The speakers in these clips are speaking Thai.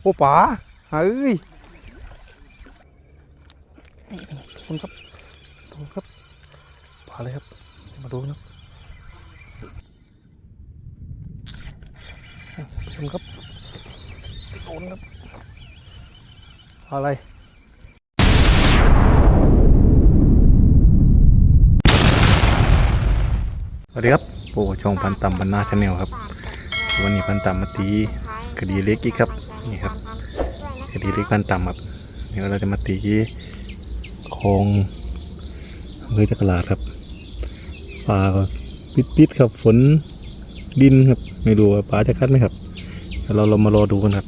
โอ้ป๋าเฮ้ยคุณครับดูครับป๋าเลยครับ มาดูนะครับคุณครับโดนครับอะไรสวัสดีครับโอ้ช่องพันต่ำบรรณาชาแนลครับ วันนี้พันต่ำมาตีคดีเล็กอีกครับ นี่ครับคดีเล็กพันต่ำครับเดี๋ยวเราจะมาตีคลองอำเภอจักราดครับป่าก็ปิดๆครับฝนดินครับไม่รู้ว่าป่าจะคัดไหมครับเดี๋ยวเราเรามารอดูกันครับ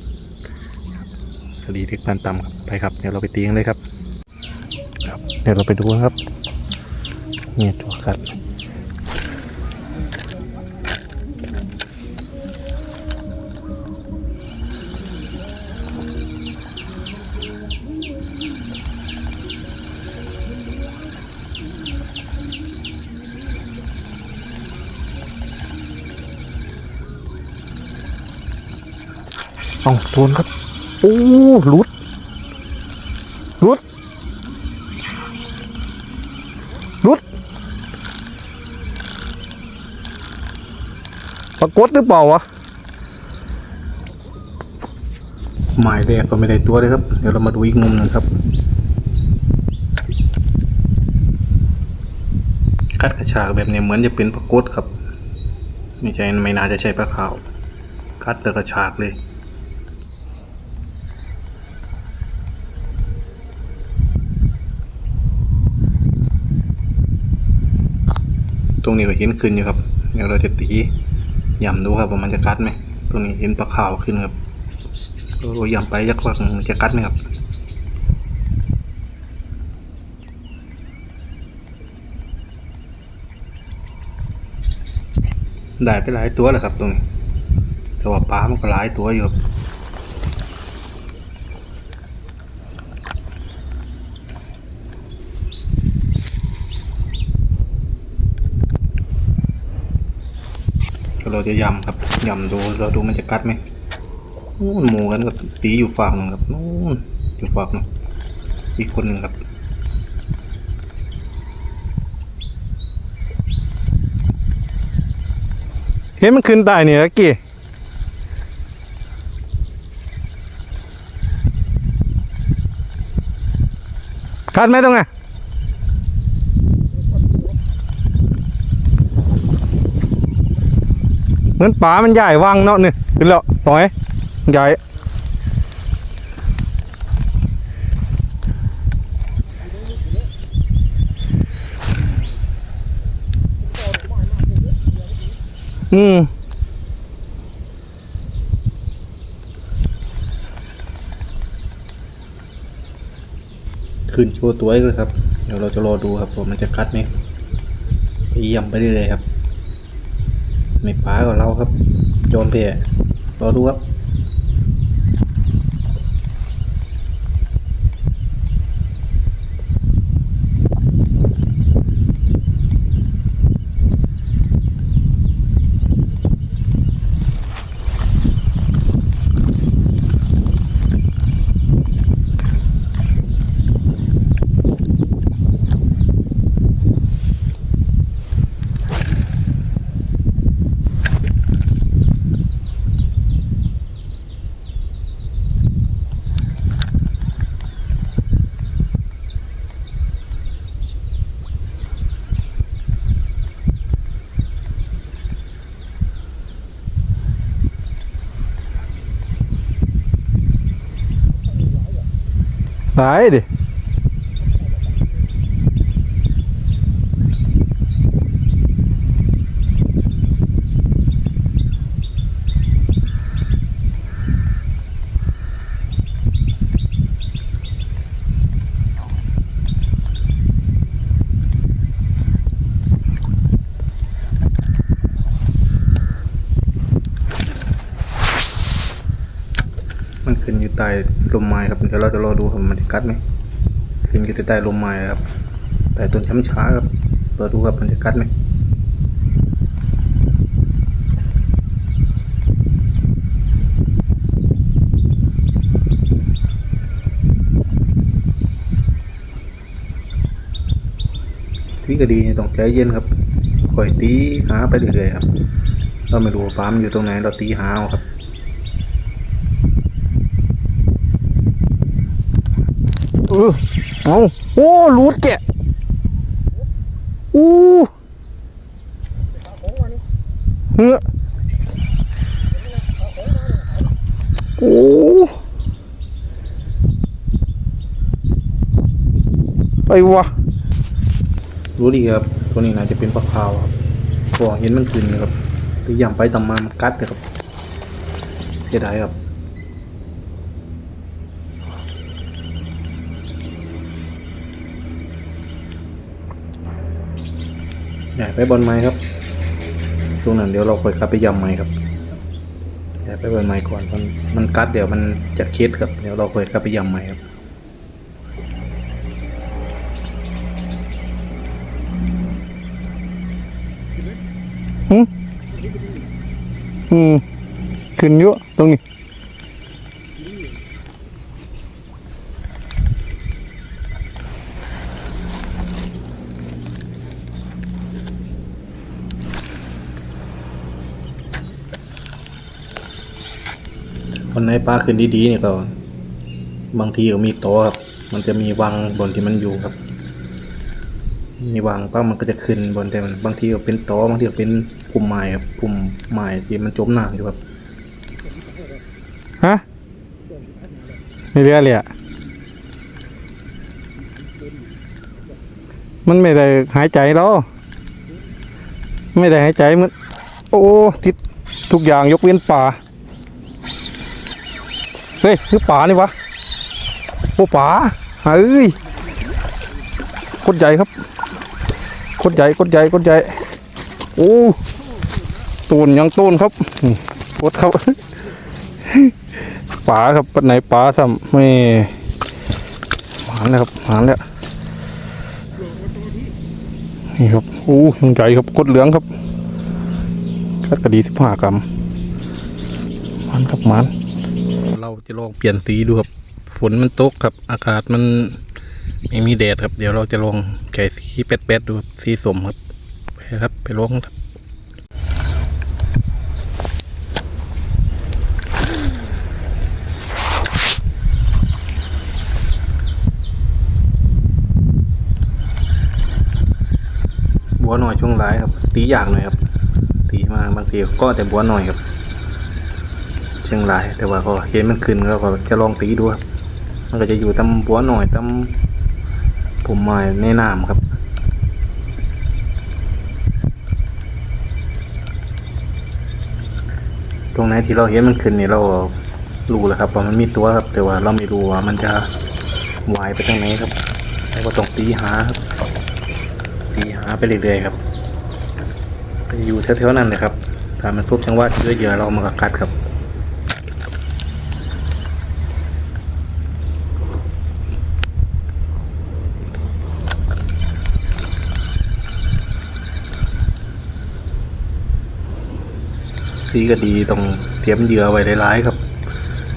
คดีเล็กพันต่ำครับไปครับเดี๋ยวเราไปตีกันเลยครับ ครับ เดี๋ยวเราไปดูกันครับเนี่ยตัวกัด เอาโดนครับ โอ้ลุดลุดลุดปรากฏหรือเปล่าวะหมายแรกก็ไม่ได้ตัวเลยครับ เดี๋ยวเรามาดูอีกมุมหนึงครับ คัดกระชากแบบนี้เหมือนจะเป็นปรากฏครับ ไม่ใช่ไม่น่าจะใช่ปลาขาว คัดแต่กระชากเลย รงนี้ก็เห็นขึ้นอยู่ครับ เดี๋ยวเราจะตีย่ำดูครับว่ามันจะกัดไหม ตรงนี้เห็นปลาขาวขึ้นครับเราย่ำไปยักว่ามันจะกัดไหมครับได้ไปหลายตัวแล้วครับตรงนี้ แต่ว่าปลามันก็หลายตัวอยู่ครับ เราจะยำครับยำดูเราดูมันจะกัดไหมนู่นหมูกันกับตีอยู่ฝั่งหนึงครับนู่นอยู่ฝั่งหนึงอีกคนหนึ่งครับเห็นมันขึ้นตายเนี่ยกี้คัดไหมตรงไง เหมือนป่ามันใหญ่ว่างเนาะนี่ขึ้นแล้วต่อยใหญ่อืมขึ้นโชว์ตัวอีกเลยครับ เดี๋ยวเราจะรอดูครับว่ามันจะคัดไหมไปเยี่ยมไปเรื่อยๆครับ ไม่ป้ากับเราครับ โยนไปอรอดูครับ หา ลมไม้ครับเดี๋ยวเราจะรอดูครับมันจะกัดไหมขึ้นก็จะใต้ลมไม้ครับแต่ต้นช้ำช้าครับรอดูครับมันจะกัดไหมที่ก็ดีต้องใจเย็นครับคอยตีหาไปเรื่อยๆครับเราไม่รู้ปั๊มอยู่ตรงไหนเราตีหาครับ เออเอาโอ้รูดแกะอู้เฮ้อโอ้ไปวะรู้ดีครับ ตัวนี้น่าจะเป็นปลาขาวครับพอเห็นมันขึ้นนะครับตีย่ำไปตำมามันกัดเลยครับเสียดายครับ ใหญ่ไปบอลไม้ครับ ตรงนั้นเดี๋ยวเราค่อยกลับไปยำไม้ครับใหญ่ไปบอลไม้ก่อนมันมันกัดเดี๋ยวมันจะเคสครับเดี๋ยวเราค่อยกลับไปยำไม้ครับอืมอืมขึ้นเยอะตรงนี้ วันไหนปลาขึ้นดีๆเนี่ยก็บางทีก็มีโตะครับ มันจะมีวังบนที่มันอยู่ครับ มีวังป้ามันก็จะขึ้นบนแต่มันบางทีก็เป็นโตะบางทีก็เป็นพุ่มไม้ครับพุ่มไม้ที่มันจมน้ำอยู่ครับ ฮะไม่เรียเลยอะมันไม่ได้หายใจแล้ว ไม่ได้หายใจมัน โอ้ ติดทุกอย่างยกเว้นป่า เฮ้ยคือป่านี่วะโอ้ป่าเฮ้ยคตรใหญ่ครับคตรใหญ่คตรใหญ่คตรใหญ่โอ้ตูนยังตูนครับนี่โคตรครับป่าครับปันไหนป่าซ้ำไม่หานแล้วครับหานแล้วนี่ครับโอ้ยังใหญ่ครับโคตรเหลืองครับกัดกระดีสิบห้ากรัมมันครับมัน จะลองเปลี่ยนสีดูครับ ฝนมันตกครับ อากาศมันไม่มีแดดครับ เดี๋ยวเราจะลองแก่สีแป๊ดๆดูครับสีสมครับ ไปครับ ไปลองครับบัวหน่อยช่วงร้ายครับ ตีอย่างหน่อยครับ ตีมาบางทีก็แต่บัวหน่อยครับ ชียงราย แต่ว่าก็เห็นมันขึ้นแล้วก็จะลองตีดูครับมันก็จะอยู่ตำบัวหน่อยตำผมไม้ในน้ำครับตรงไหนที่เราเห็นมันขึ้นนี่เรารู้แล้วครับว่ามันมีตัวครับ แต่ว่าเราไม่รู้ว่ามันจะวายไปทางไหนครับเราก็ต้องตีหาครับตีหาไปเรื่อยๆครับอยู่แถวๆนั้นเลยครับถ้ามันพบจังหวะเยื่อเรามันก็กัดครับ ดีก็ดีต้องเตรียมเหยื่อไว้หลายๆครับ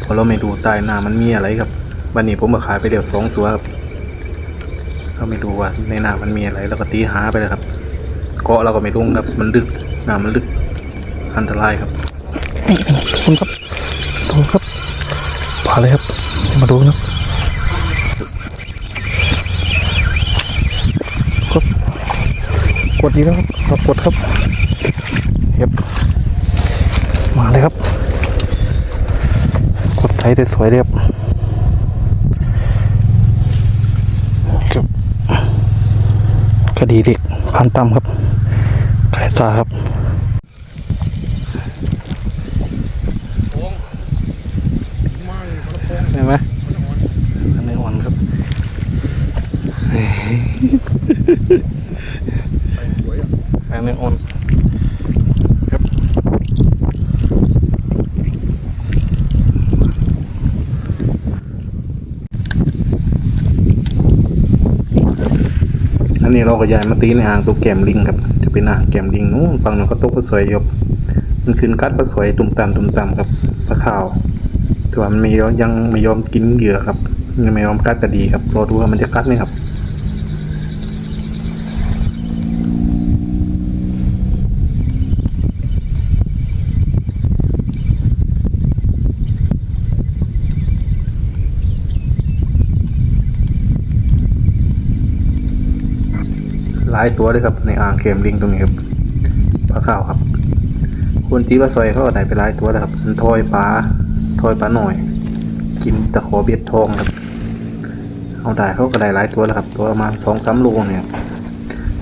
เพราะเราไม่ดูใต้น้ำมันมีอะไรครับวันนี้ผมมาขายไปเดี๋ยวสองตัวครับเราไม่ดูว่าในน้ำมันมีอะไร แล้วก็ตีหาไปเลยครับเกาะเราก็ไม่รุ่งครับ มันลึกน้ำมันลึกอันตรายครับคุณครับดูครับปลาเลยครับ มาดูนะครับกดดีแล้วครับกดครับเห็บมาเลย ครับกดไทยสวยๆเลยครับครับคดีเด็กพันตั้มครับไก่ตาครับเห็นไหมอันนี้อ่อนครับ อันนี้อ่อนครับ อั นนี้เราก็ย้ายมาตีในอ่างตัวแกมลิงครับ จะเป็นอ่างแกมลิงนู้นฝั่งนั้นก็ตกปลาสวยยบมันขึ้นกัดปลาสวยตุ่มตามตุ่มตามครับปลาขาวแต่ว่ามันไม่ยอมยังไม่ยอมกินเหยื่อครับมันไม่ยอมกัดก็ดีครับรอดูว่ามันจะกัดไหมครับายตัวเลยครับในอ่างเกมลิงตรงนี้ครับปลาข้าวครับคุณจีว่าซอยเขาก็ได้ไปหลายตัวแล้วครับมันทอยปลาทอยปลาหน่อย กินตะขอเบียดทองครับ เอาได้เขาก็ได้หลายตัวแล้วครับ ตัวประมาณสองสามโลเนี่ย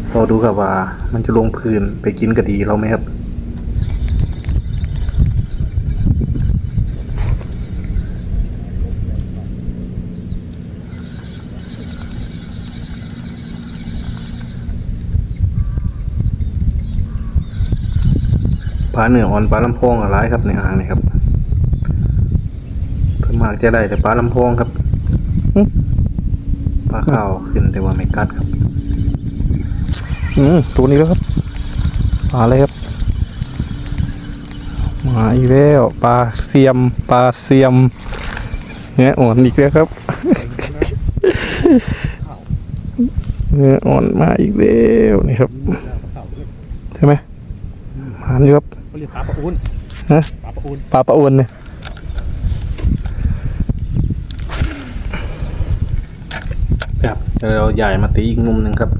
เราดูครับว่ามันจะลงพื้นไปกินกระดีเราไหมครับาเหนืออ่อนปลาลำโพงอะไรครับในอ่างนี่ครับส่วนมากจะได้แต่ปลาลำโพงครับปลาข้าวขึ้นแต่ว่าไม่กัดครับ อืมตัวนี้แล้วครับปลาอะไรครับมาอีกแล้วปลาเสียมปลาเสียมเนื้ออ่อนอีกแล้วครับเนื้ออ่อนมาอีกแล้วนี่ครับ ใช่ไหมหานอยู่ครับ เขาเรียกปลาปะอุ่นฮะปลาปะอุ่นปลาปะอวนเนี่ยครับเดี๋ยวเราใหญ่มาตีอีกมุมหนึ่งครับ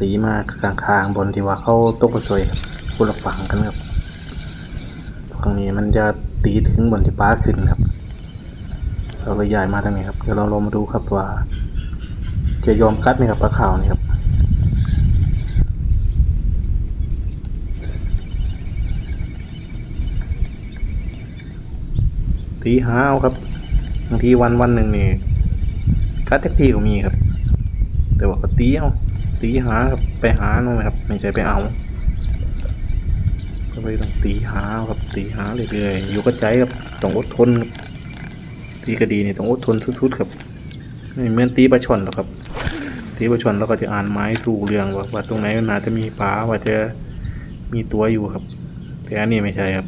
ตีมากลางคางๆบนที่ว่าเขาตกกระสวยครับคนละฝั่งกันครับฝั่งนี้มันจะตีถึงบนที่ป้าขึ้นครับ เราเลยใหญ่มาทางนี้ครับเดี๋ยวเราลองมาดูครับว่า จะยอมกัดไหมครับปลาขาวนี่ครับ ตีหาเอาครับบางทีวันวันหนึ่งนี่กัดแท็กทีก็มีครับ แต่ว่าก็ตีเอาตีหาครับไปหาเนาะครับ ไม่ใช่ไปเอาก็เลยต้องตีหาครับตีหาเรื่อยๆอยู่กับใจครับต้องอดทนตีกดีนี่ต้องอดทนสุดๆครับไม่เหมือนตีปลาช่อนหรอกครับ ตีปลาช่อนเราก็จะอ่านไม้ถูเรื่องว่าว่าตรงไหนมันน่าจะมีปลาว่าจะมีตัวอยู่ครับ แต่อันนี้ไม่ใช่ครับ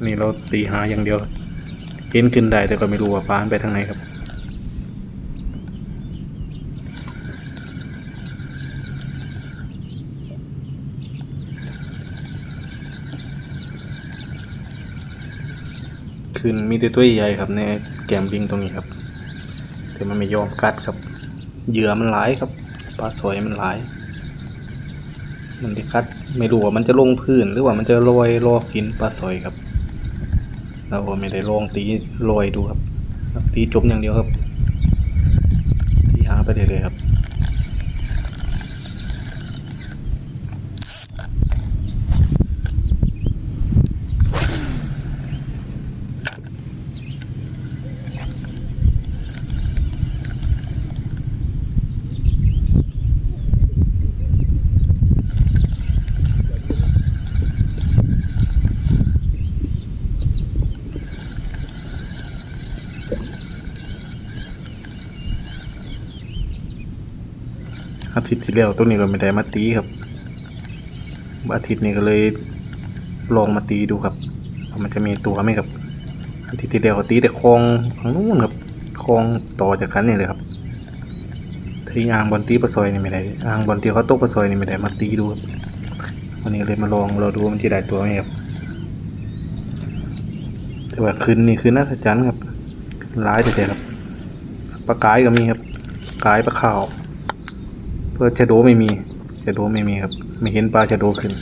นนี่เราตีหาอย่างเดียว ครับเห็นขึ้นได้แต่ก็ไม่รู้ว่าปลานไปทางไหนครับ ขึ้นมีแต่ตัวใหญ่ครับในแกมบิงตรงนี้ครับ แต่มันไม่ยอมกัดครับ เหยื่อมันหลายครับปลาสวยมันหลาย มันจะกัดไม่รู้ว่ามันจะลงพื้นหรือว่ามันจะลอยรอกินปลาสวยครับ เราไม่ได้ลองตีลอยดูครับ ตีจมอย่างเดียวครับ ตีหาไปเรื่อยๆครับ ทิตย์ที่แล้วตัวนี้ก็ไม่ได้มาตีครับ อาทิตย์นี้ก็เลยลองมาตีดูครับมันจะมีตัวไหมครับ อาทิตย์ที่แล้วตีแต่คลองทางนู้นครับคลองต่อจากกันนี่เลยครับที่อ่างบอลตีปลาซอยนี่ไม่ได้อ่างบอลที่เขาตกปลาซอยนี่ไม่ได้มาตีดูครับวันนี้เลยมาลองเราดูมันจะได้ตัวไหมครับแต่ว่าคืนนี่คือน่าสะจันครับร้ายแต่ครับปลากายก็มีครับกายปลาขาว เพื่อชะโดไม่มีชะโดไม่มีครับ ไม่เห็นปลาชะโดขึ้น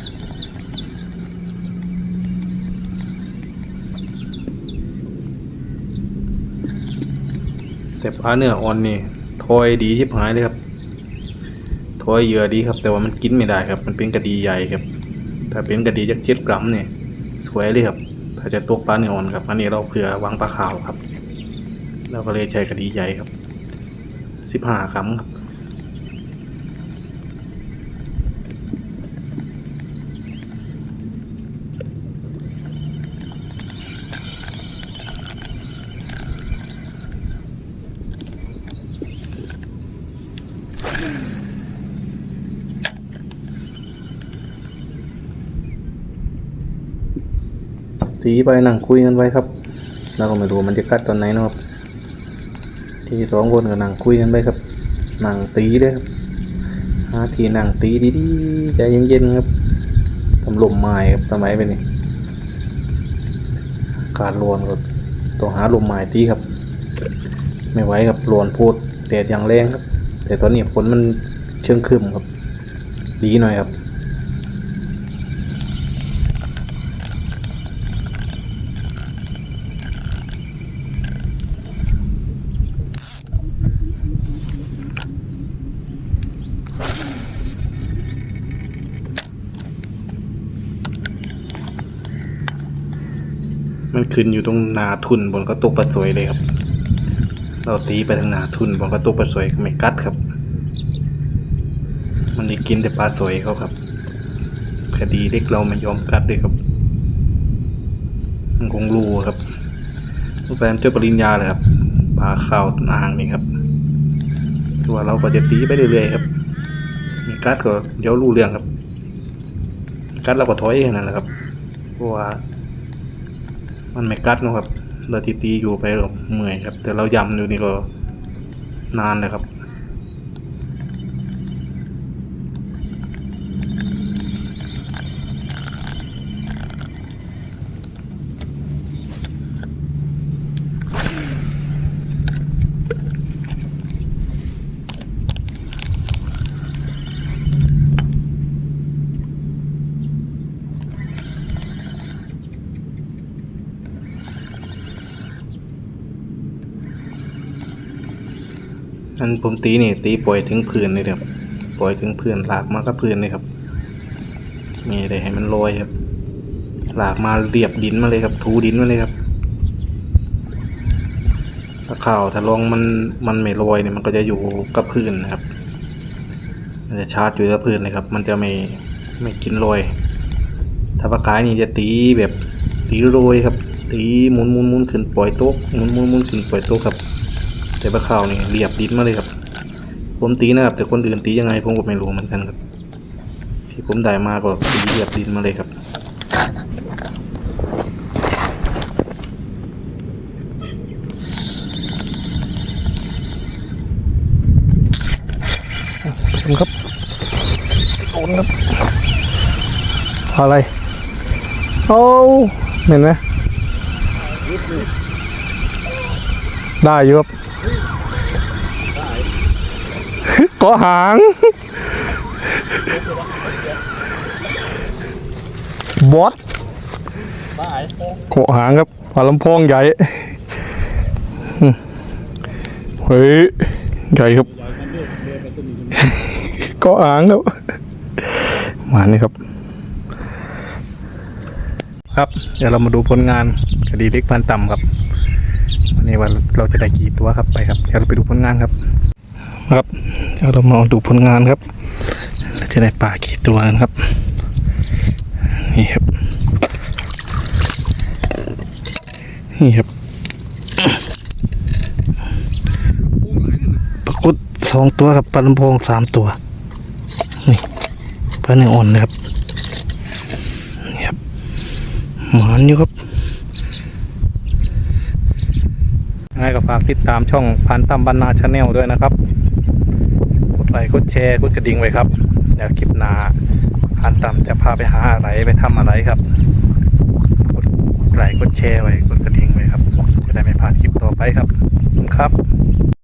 แต่ปลาเนื้ออ่อนนี่ทอยดีที่หายเลยครับทอยเหยื่อดีครับ แต่ว่ามันกินไม่ได้ครับ มันเป็นกระดีใหญ่ครับ ถ้าเป็นกระดีจากเจ็ดกรัมเนี่ยสวยเลยครับถ้าจะตกปลาเนื้ออ่อนครับอันนี้เราเผื่อวางปลาขาวครับเราก็เลยใช้กระดีใหญ่ครับสิบห้ากรัมครับ ตีไปนั่งคุยกันไว้ครับแล้วก็ไม่รู้มันจะกัดตอนไหนนะครับ ทีสองคนก็นั่งคุยกันไปครับนั่งตีเลยครับหาทีนั่งตีดีๆใจเย็นๆครับทำลมไม้ครับสมัยไปนี่กาศร้อนก็ต้องหาลมไม้ตีครับ ไม่ไหวครับร้อนพูดแดดอย่างแรงครับ แต่ตอนนี้ฝนมันเชิงครึมครับ ดีหน่อยครับ ขึ้นอยู่ตรงนาทุนบนก็ตกปลาสวยเลยครับ เราตีไปทางนาทุนบนก็ตกปลาสวยก็ไม่กัดครับ มันได้กินแต่ปลาสวยเขาครับ คดีเด็กเราไม่ยอมกัดเลยครับ มันคงรู้ครับสงสัยมันเจอปริญญาเลยครับปลาข่าวอ่างนี่ครับตัวเราก็จะตีไปเรื่อยๆครับ มีกัดก็เดี๋ยวรู้เรื่องครับ กัดเราก็ถอยแค่นั้นแหละครับเพราะว่า มันไม่กัดนะครับเราตีตีอยู่ไปก็เมื่อยครับ แต่เรายำอยู่นี่ก็นานเลยครับ อันผมตีนี่ตีปล่อยถึงพื้นเลยครับปล่อยถึงพื้นหลากมาก็พื้นเลยครับมีอะไรให้มันลอยครับ หลากมาเรียบดินมาเลยครับ ถูดินมาเลยครับถ้าข่าวถ้าลองมันมันไม่ลอยเนี่ยมันก็จะอยู่กับพื้นนะครับ มันจะชาร์จอยู่กับพื้นเลยครับ มันจะไม่ไม่กินลอยถ้าปลากายนี่จะตีแบบตีโรยครับ ตีหมุนหมุนหมุนขึ้นปล่อยโต๊ะหมุนหมุนหมุนขึ้นปล่อยโต๊ะครับ แต่ปลาขาวนี่เรียบดินมาเลยครับ ผมตีนะครับ แต่คนอื่นตียังไงผมก็ไม่รู้เหมือนกันครับ ที่ผมได้มาก็ตีเรียบดินมาเลยครับชมครับโอนครับ อะไรโอ้เห็นไหมได้อยู่ครับ เกาะหาง บอสเกาะหางครับปลาลำโพงใหญ่ เฮ้ย ใหญ่ครับเกาะหางครับ มานี่ครับ ครับ เดี๋ยวเรามาดูผลงานคดีเล็กพันต่ำครับวันนี้ว่าเราจะได้กี่ตัวครับไปครับ เดี๋ยวเราไปดูผลงานครับ ครับเดี๋ยวเรามาดูผลงานครับเราจะได้ปลากี่ตัวกันครับ นี่ครับ นี่ครับปลากุดสองตัวครับปลาลำโพงสามตัว นี่ปลาเนื้ออ่อนนะครับ นี่ครับหมานอยู่ครับยังไงก็ฝากติดตามช่องพันตั้มบรรณาชาแนลด้วยนะครับ ลค์กดแชร์กดกระดิ่งไว้ครับเดี๋ยวคลิปหน้าอันตามจะพาไปหาอะไรไปทำอะไรครับกดไลค์กดแชร์ไว้กดกระดิ่งไว้ครับจะได้ไม่พลาดคลิปต่อไปครับขอบคุณครับ